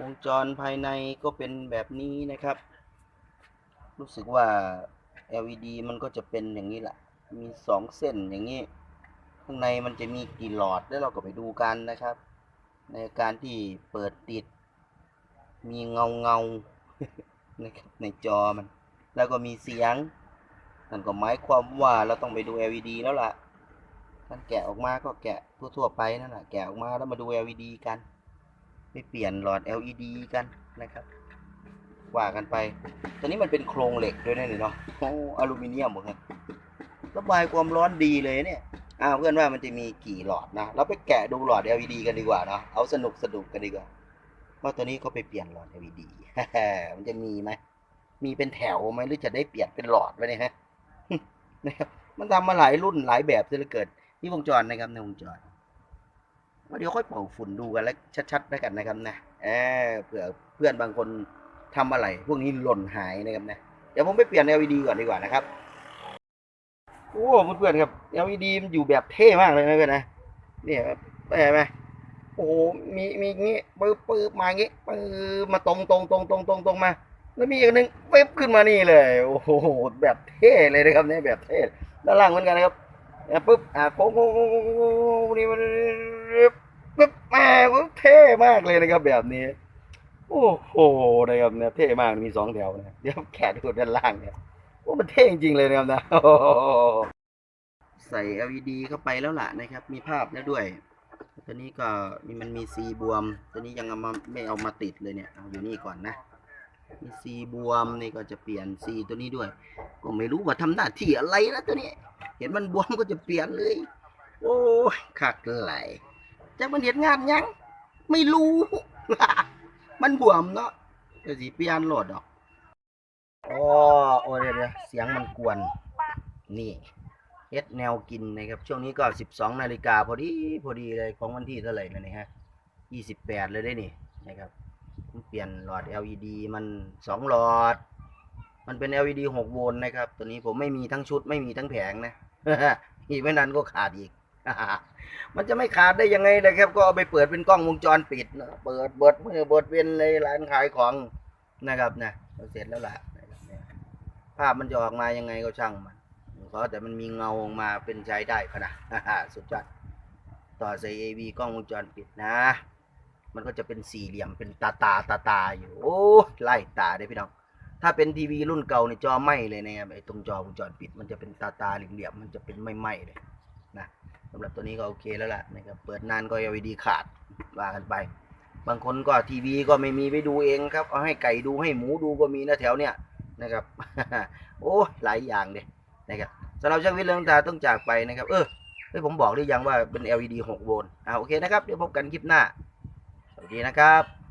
วงจรภายในก็เป็นแบบนี้นะครับ รู้สึกว่า LED มันก็จะเป็นอย่างนี้แหละ มีสองเส้นอย่างนี้ ข้างในมันจะมีกี่หลอดแล้วเราก็ไปดูกันนะครับ ในการที่เปิดติด มีเงาเงานะครับในจอมัน แล้วก็มีเสียงนั่นก็หมายความว่าเราต้องไปดู LED แล้วล่ะท่านแกะออกมาก็แกะทั่วๆไปนั่นแหละแกะออกมาแล้วมาดู LED กัน ไปเปลี่ยนหลอด LED กันนะครับว่ากันไปตอนนี้มันเป็นโครงเหล็กด้วยนะนี่เนาะโอ้อลูมิเนียมหมดเลยระบายความร้อนดีเลยเนี่ยอ้าวเพื่อนว่ามันจะมีกี่หลอดนะ เราไปแกะดูหลอด LED กันดีกว่าเนาะ เอาสนุกสนุกกันดีกว่าว่าตอนนี้เขาไปเปลี่ยนหลอด LED มันจะมีไหม มีเป็นแถวไหมหรือจะได้เปลี่ยนเป็นหลอดไว้เนี่ยฮะนะครับ มันทำมาหลายรุ่นหลายแบบซะเหลือเกิน นี่วงจรนะครับในวงจร เดี๋ยวค่อยเป่าฝุ่นดูกันแล้วชัดๆแล้วกันนะครับนะเออเผื่อเพื่อนบางคนทำอะไร พวกนี้หล่นหายนะครับนะเดี๋ยวผมไปเปลี่ยน LED ก่อนดีกว่านะครับโอ้เพื่อนๆครับ LED มันอยู่แบบเท่มากเลยนะเพื่อนนะนี่ยเห็นไหมโอ้โหมีมีงี้ปื๊บปื๊บมางี้ปื๊บมาตรงตรงตรงตรงตรงตรงมา แล้วมีอีกนหนึ่งเว็บขึ้นมานี่เลย โอ้โหแบบเท่เลยนะครับเนี่ยแบบเท่ด้านล่างเหมือนกันนะครับปุ๊บอ่าโค้งโค้งโค้งโค้งโค้งนี่มัน ปุ๊บมาปุ๊บเท่มากเลยนะครับแบบนี้ โอ้โหนะครับเนี่ยเท่มากมีสองแถวนะเดี๋ยวแขนดูด้านล่างเนี่ยโอ้มันเท่จริงๆเลยนะครับนะใส่ LED เข้าไปแล้วล่ะนะครับ มีภาพแล้วด้วย ตัวนี้ก็นี่มันมีซีบวม ตัวนี้ยังเอามาไม่เอามาติดเลยเนี่ยเอาอยู่นี่ก่อนนะมีซีบวมนี่ก็จะเปลี่ยนซีตัวนี้ด้วย ก็ไม่รู้ว่าทำหน้าที่อะไรนะตัวนี้ เห็นมันบวมก็จะเปลี่ยนเลย โอ้ยขักไหล จากมันเห็นงานยังไม่รู้ มันบวมเนาะเดี๋ยวสิเปลี่ยนโหลดดอกอ๋อโอ้เดี๋ยวเดี๋ยเสียงมันกวน นี่เฮ็ดแนวกินนะครับ ช่วงนี้ก็สิบสองนาฬิกาพอดีพอดีเลยของวันที่เท่าไหร่แล้วนี่ฮะยี่สิบแปดเลยได้นี่นะครับผมเปลี่ยนหลอด LED มันสองหลอด มันเป็น LED หกโวลต์นะครับ ตัวนี้ผมไม่มีทั้งชุดไม่มีทั้งแผงนะอีกไม่นานก็ขาดอีก มันจะไม่ขาดได้ยังไงนะครับ ก็เอาไปเปิดเป็นกล้องวงจรปิดนะเปิดเบิดมือเบิดเวียนในร้านขายของนะครับนะเราเสร็จแล้วล่ะนะภาพมันจะออกมายังไงก็ช่างมันเพราะแต่มันมีเงาออกมาเป็นใช้ได้ขนาดสุดยอดต่อใส่ AV กล้องวงจรปิดนะ มันก็จะเป็นสี่เหลี่ยมเป็นตาตาตาตาอยู่ โอ้ไล่ตาได้พี่น้องถ้าเป็นทีวีรุ่นเก่าในจอไหมเลยนะครับไอ้ตรงจอวงจรปิด มันจะเป็นตาตาเหลี่ยมมันจะเป็นไม่ไหมเลย นะสำหรับตัวนี้ก็โอเคแล้วล่ะนะครับเปิดนานก็ LED ขาดว่ากันไป บางคนก็ทีวีก็ไม่มีไปดูเองครับ เอาให้ไก่ดูให้หมูดูก็มีนะแถวเนี้ยนะครับ โอ้หลายอย่างเลยนะครับสำหรับช่างวิทย์เรื่องตาต้องจากไปนะครับ เออเฮ้ยผมบอกได้ยังว่าเป็น LED 6 โวลต์อ่าโอเคนะครับ เดี๋ยวพบกันคลิปหน้า สวัสดีนะครับ